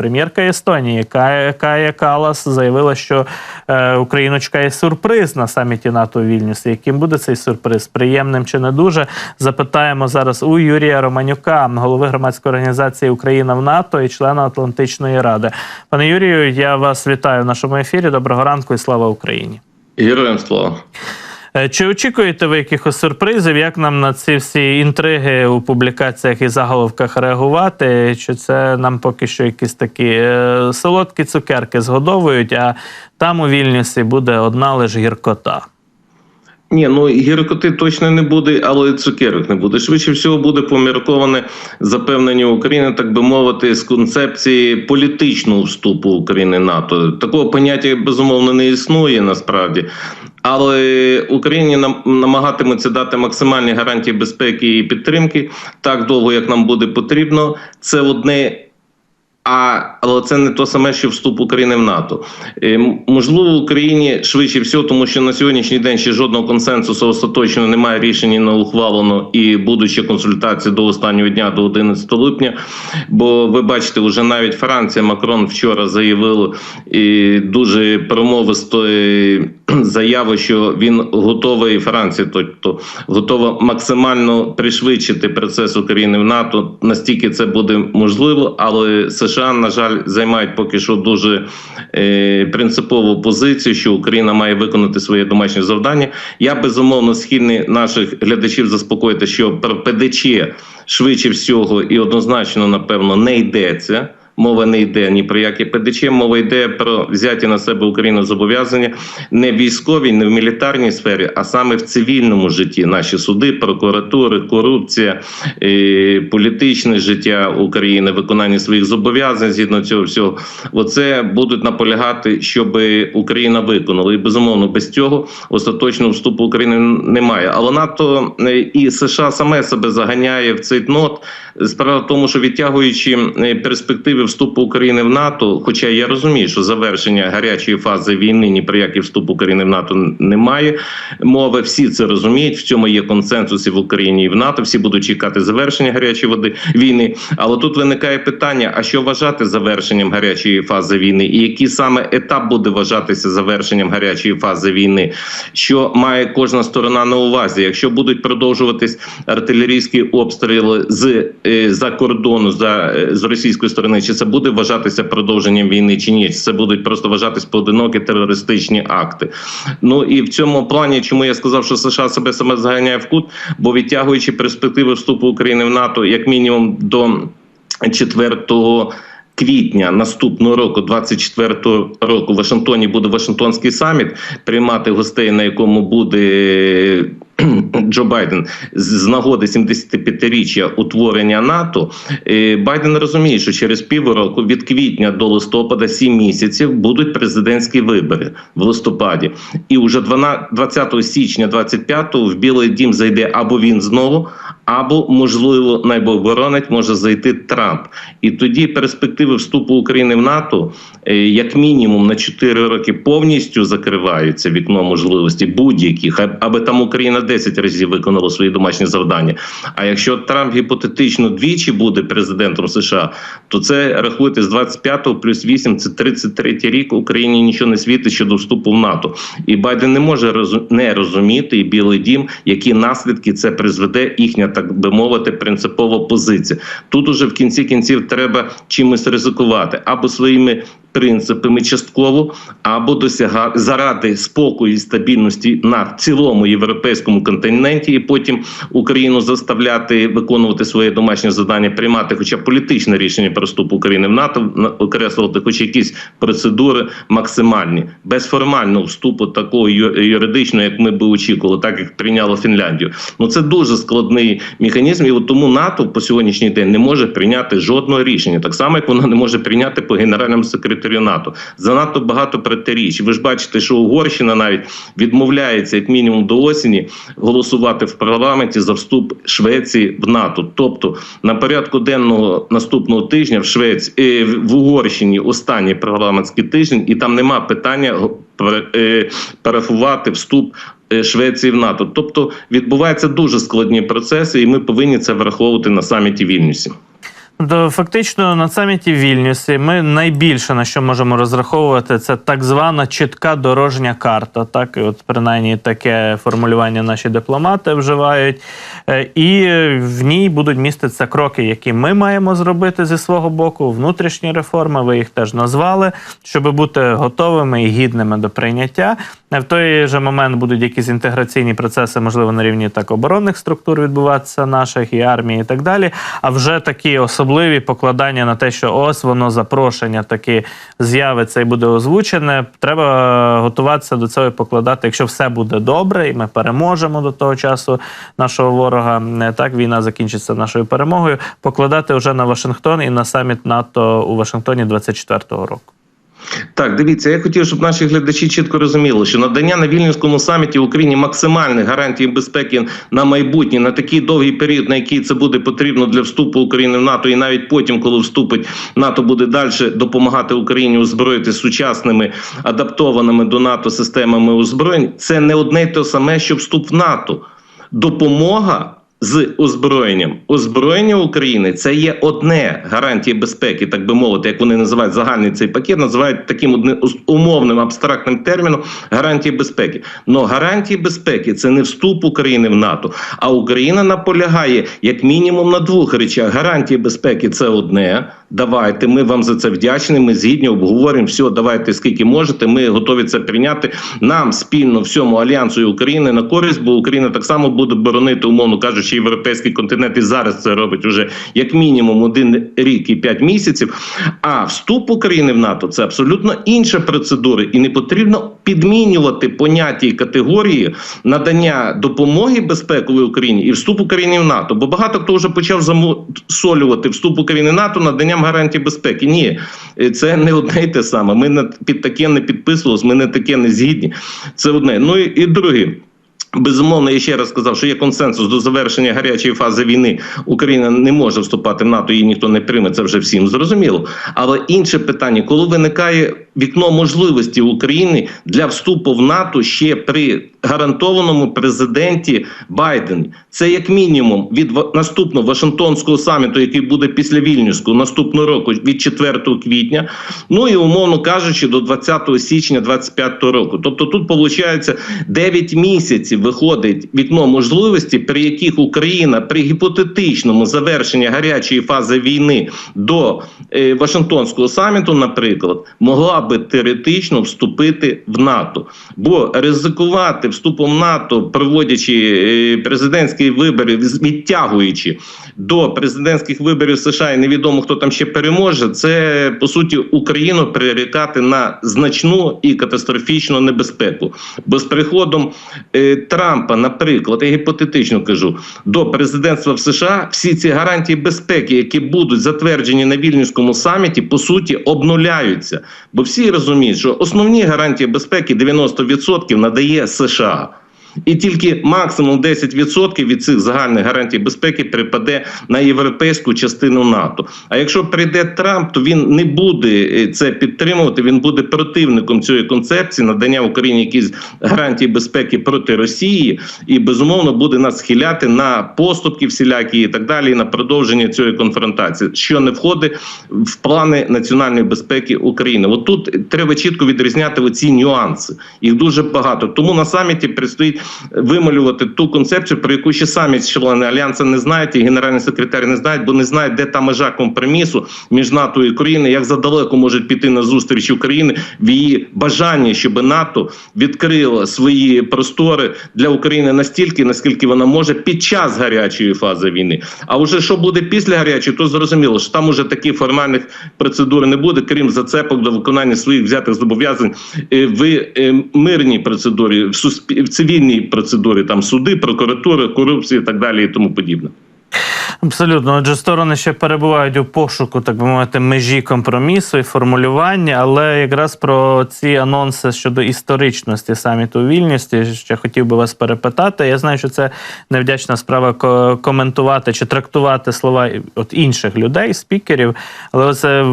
Прем'єрка Естонії Кая, Калас заявила, що е, Україну чекає сюрприз на саміті НАТО у Вільнюсі. Яким буде цей сюрприз? Приємним чи не дуже? Запитаємо зараз у Юрія Романюка, голови громадської організації Україна в НАТО і члена Атлантичної ради. Пане Юрію, я вас вітаю в нашому ефірі. Доброго ранку і слава Україні. Героям слава. Е, Чи очікуєте ви якихось сюрпризів? Як нам на ці всі інтриги у публікаціях і заголовках реагувати? Чи це нам поки що якісь такі е, солодкі цукерки згодовують, а там у Вільнюсі буде одна лише гіркота? Ні, ну гіркоти точно не буде, але і цукерок не буде. Швидше всього буде помірковане запевнення України, так би мовити, з концепції політичного вступу України НАТО. Такого поняття безумовно не існує насправді. Але Україні нам намагатимуться дати максимальні гарантії безпеки і підтримки так довго, як нам буде потрібно. Це одне. А але це не то саме, що вступ України в НАТО. Е, можливо, в Україні швидше всього, тому що на сьогоднішній день ще жодного консенсусу остаточно немає рішення не ухвалено і будуть консультації до останнього дня, до 11 липня. Бо ви бачите, вже навіть Франція Макрон вчора заявив і дуже промовистої заяви, що він готовий Франція, тобто готова максимально пришвидшити процес України в НАТО. Настільки це буде можливо, але США, на жаль, займають поки що дуже е, принципову позицію, що Україна має виконати своє домашнє завдання. Я безумовно схильний наших глядачів заспокоїти, що про ПДЧ швидше всього і однозначно, напевно, не йдеться. Мова не йде ні про яке ПДЧ, мова йде про взяті на себе Україну зобов'язання не в військовій, не в мілітарній сфері, а саме в цивільному житті. Наші суди, прокуратури, корупція, е, політичне життя України, виконання своїх зобов'язань згідно цього всього. Оце будуть наполягати, щоб Україна виконала. І безумовно, без цього остаточного вступу України немає. Але НАТО е, і США саме себе заганяє в цей нот. Справа в тому, що відтягуючи е, перспективи вступу України в НАТО, хоча я розумію, що завершення гарячої фази війни ні про який вступ України в НАТО немає мови. Всі це розуміють. В цьому є консенсус і в Україні і в НАТО. Всі будуть чекати завершення гарячої води війни. Але тут виникає питання: а що вважати завершенням гарячої фази війни, і який саме етап буде вважатися завершенням гарячої фази війни? Що має кожна сторона на увазі? Якщо будуть продовжуватись артилерійські обстріли з е, за кордону за е, з російської сторони, чи це буде вважатися продовженням війни, чи ні? Чи це будуть просто вважатись поодинокі терористичні акти? Ну і в цьому плані, чому я сказав, що США себе саме заганяє в кут, бо відтягуючи перспективи вступу України в НАТО, як мінімум до 4 Квітня наступного року, 24-го року, в Вашингтоні буде Вашингтонський саміт приймати гостей, на якому буде Джо Байден з нагоди 75-річчя утворення НАТО. Е, Байден розуміє, що через півроку від квітня до листопада 7 місяців будуть президентські вибори в листопаді, і вже 20 січня 25-го в Білий Дім зайде або він знову, або можливо найбоборонить може зайти Трамп. І тоді перспективи вступу України в НАТО, е, як мінімум на 4 роки, повністю закриваються вікно можливості будь-яких, аби там Україна 10 разів виконала свої домашні завдання. А якщо Трамп гіпотетично двічі буде президентом США, то це рахуйте з 25 плюс 8 – це 33 рік. Україні нічого не світить щодо вступу в НАТО. І Байден не може не розуміти, і Білий Дім, які наслідки це призведе їхня, так би мовити, принципова позиція. Тут уже в кінці кінців треба чимось ризикувати або своїми принципами частково, або досягати заради спокою і стабільності на цілому європейському континенті, і потім Україну заставляти виконувати своє домашнє завдання, приймати, хоча політичне рішення про вступ України в НАТО, на- окреслювати хоч якісь процедури максимальні, без формального вступу такого юридичного, як ми би очікували, так як прийняло Фінляндію. Ну це дуже складний механізм, і от тому НАТО по сьогоднішній день не може прийняти жодного рішення, так само як воно не може прийняти по генеральному секретарю НАТО. Занадто багато протиріч. Ви ж бачите, що Угорщина навіть відмовляється як мінімум до осені голосувати в парламенті за вступ Швеції в НАТО. Тобто на порядку денного наступного тижня в Швеції в Угорщині останній парламентський тиждень, і там нема питання е, вступ. Е, Швеції в НАТО, тобто відбуваються дуже складні процеси, і ми повинні це враховувати на саміті Вільнюсі. Фактично на саміті в Вільнюсі ми найбільше на що можемо розраховувати, це так звана чітка дорожня карта. Так, і от принаймні таке формулювання наші дипломати вживають. Е, І в ній будуть міститися кроки, які ми маємо зробити зі свого боку, внутрішні реформи. Ви їх теж назвали, щоб бути готовими і гідними до прийняття. Е, В той же момент будуть якісь інтеграційні процеси, можливо, на рівні так оборонних структур відбуватися наших і армії, і так далі. А вже такі особливі покладання на те, що ось воно запрошення таки з'явиться і буде озвучене. Треба готуватися до цього і покладати. Якщо все буде добре, і ми переможемо до того часу нашого ворога. не Так війна закінчиться нашою перемогою. Покладати вже на Вашингтон і на саміт НАТО у Вашингтоні 24-го року. Так, дивіться, я хотів, щоб наші глядачі чітко розуміли, що надання на вільнюському саміті в Україні максимальних гарантій безпеки на майбутнє на такий довгий період, на який це буде потрібно для вступу України в НАТО, і навіть потім, коли вступить НАТО, буде далі допомагати Україні озброїти сучасними адаптованими до НАТО системами озброєнь. Це не одне й те саме, що вступ в НАТО. Допомога з озброєнням озброєння України це є одне гарантія безпеки, так би мовити, як вони називають загальний цей пакет, називають таким одним умовним абстрактним терміном гарантії безпеки. Но гарантії безпеки це не вступ України в НАТО, а Україна наполягає як мінімум на двох речах. Гарантії безпеки це одне. Давайте, ми вам за це вдячні. Ми згідні обговоримо все. Давайте скільки можете. Ми готові це прийняти. Нам спільно всьому альянсу і України на користь, бо Україна так само буде боронити, умовно кажучи, європейський континент і зараз це робить уже як мінімум один рік і п'ять місяців. А вступ України в НАТО це абсолютно інша процедура, і не потрібно підмінювати поняття і категорії надання допомоги безпековій Україні і вступ України в НАТО. Бо багато хто вже почав замусолювати вступ України в НАТО наданням гарантій безпеки. Ні, е, це не одне й те саме. Ми під таке не підписувалися, ми не таке не згідні. Це одне. Ну і, і друге. Безумовно, я ще раз сказав, що є консенсус до завершення гарячої фази війни. Україна не може вступати в НАТО, її ніхто не прийме. Це вже всім зрозуміло. Але інше питання, коли виникає вікно можливості України для вступу в НАТО ще при гарантованому президенті Байдені, це як мінімум від наступного Вашингтонського саміту, який буде після Вільнюського наступного року, від 4 квітня, ну і умовно кажучи, до 20 січня 25 року. Тобто тут виходить 9 місяців виходить вікно можливості, при яких Україна при гіпотетичному завершенні гарячої фази війни до е, Вашингтонського саміту, наприклад, могла би теоретично вступити в НАТО, бо ризикувати вступом в НАТО, проводячи е, президентські вибори, відтягуючи до президентських виборів США, і невідомо хто там ще переможе. Це по суті Україну прирікати на значну і катастрофічну небезпеку. Бо з приходом е, Трампа, наприклад, я гіпотетично кажу, до президентства в США всі ці гарантії безпеки, які будуть затверджені на вільнюському саміті, по суті обнуляються. Бо всі розуміють, що основні гарантії безпеки 90% надає США. І тільки максимум 10% від цих загальних гарантій безпеки припаде на європейську частину НАТО. А якщо прийде Трамп, то він не буде е, це підтримувати. Він буде противником цієї концепції надання Україні якісь гарантії безпеки проти Росії, і безумовно буде нас схиляти на поступки всілякі і так далі, і на продовження цієї конфронтації, що не входить в плани національної безпеки України. От тут треба чітко відрізняти оці нюанси. Їх дуже багато. Тому на саміті предстоїть вималювати ту концепцію, про яку ще самі члени альянсу не знають, і генеральний секретар не знають, бо не знають, де та межа компромісу між НАТО і Україною, як задалеко можуть піти на зустріч України в її бажанні, щоб НАТО відкрило свої простори для України настільки, наскільки вона може під час гарячої фази війни. А вже що буде після гарячої, то зрозуміло, що там уже таких формальних процедур не буде, крім зацепок до виконання своїх взятих зобов'язань е, в е, мирній процедурі, в суспіль... цивільній процедурі, там суди, прокуратура, корупція і так далі, і тому подібне. Абсолютно, отже, сторони ще перебувають у пошуку, так би мовити, межі компромісу і формулювання. Але якраз про ці анонси щодо історичності саміту у Вільнюсі ще хотів би вас перепитати. Я знаю, що це невдячна справа коментувати чи трактувати слова от інших людей, спікерів, але це.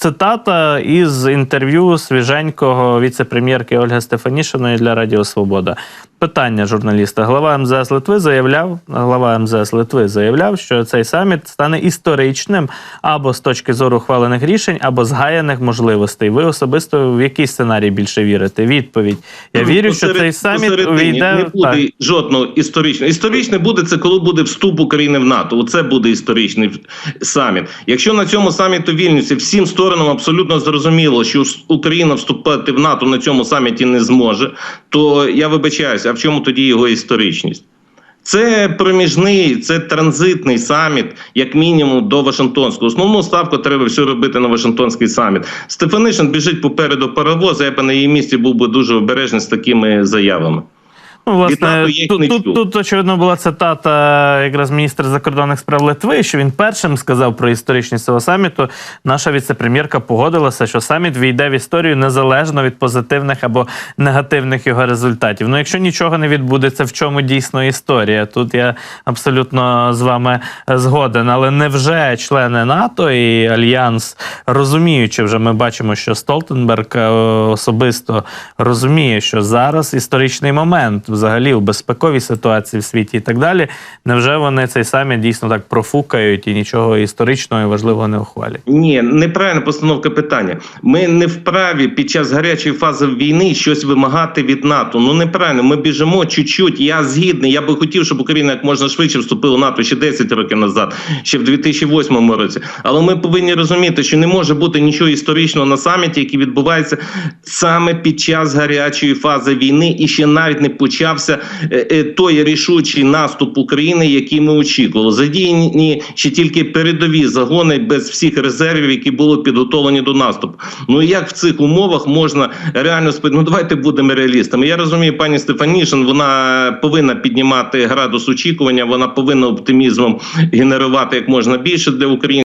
Цитата із інтерв'ю свіженького віце-прем'єрки Ольги Стефанішиної для Радіо Свобода. Питання журналіста. Глава МЗС Литви заявляв, глава МЗС Литви заявляв, що цей саміт стане історичним або з точки зору ухвалених рішень, або згаяних можливостей. Ви особисто в який сценарій більше вірите? Відповідь. Я вірю, що цей саміт увійде не буде так. жодного історичного. Історичне буде це, коли буде вступ України в НАТО. Оце буде історичний саміт. Якщо на цьому саміті в Вільнюсі всім сторонам абсолютно зрозуміло, що Україна вступати в НАТО на цьому саміті не зможе, то я вибачаюся, а в чому тоді його історичність? Це проміжний, це транзитний саміт, як мінімум, до Вашингтонського. Основну ставку треба все робити на Вашингтонський саміт. Стефанишин біжить попереду паровоза. Я б на її місці був би дуже обережний з такими заявами. Ну, власне, тут, тут, тут, очевидно, була цитата якраз міністра закордонних справ Литви, що він першим сказав про історичність цього саміту. Наша віце-прем'єрка погодилася, що саміт війде в історію незалежно від позитивних або негативних його результатів. Ну, якщо нічого не відбудеться, в чому дійсно історія? Тут я абсолютно з вами згоден. Але невже члени НАТО і Альянс, розуміючи, вже ми бачимо, що Столтенберг е, особисто розуміє, що зараз історичний момент взагалі у безпековій ситуації в світі і так далі. Невже вони цей саміт дійсно так профукають і нічого історичного і важливого не ухвалять? Ні, неправильна постановка питання. Ми не вправі під час гарячої фази війни щось вимагати від НАТО. Ну неправильно. Ми біжимо чуть-чуть. Я згідний. Я би хотів, щоб Україна як можна швидше вступила в НАТО ще 10 років назад, ще в 2008 році. Але ми повинні розуміти, що не може бути нічого історичного на саміті, який відбувається саме під час гарячої фази війни, і ще навіть не почався е, е, той рішучий наступ України, який ми очікували. Задіяні ще тільки передові загони без всіх резервів, які були підготовлені до наступу. Ну як в цих умовах можна реально спити? Ну давайте будемо реалістами. Я розумію, пані Стефанішин, вона повинна піднімати градус очікування, вона повинна оптимізмом генерувати як можна більше для України.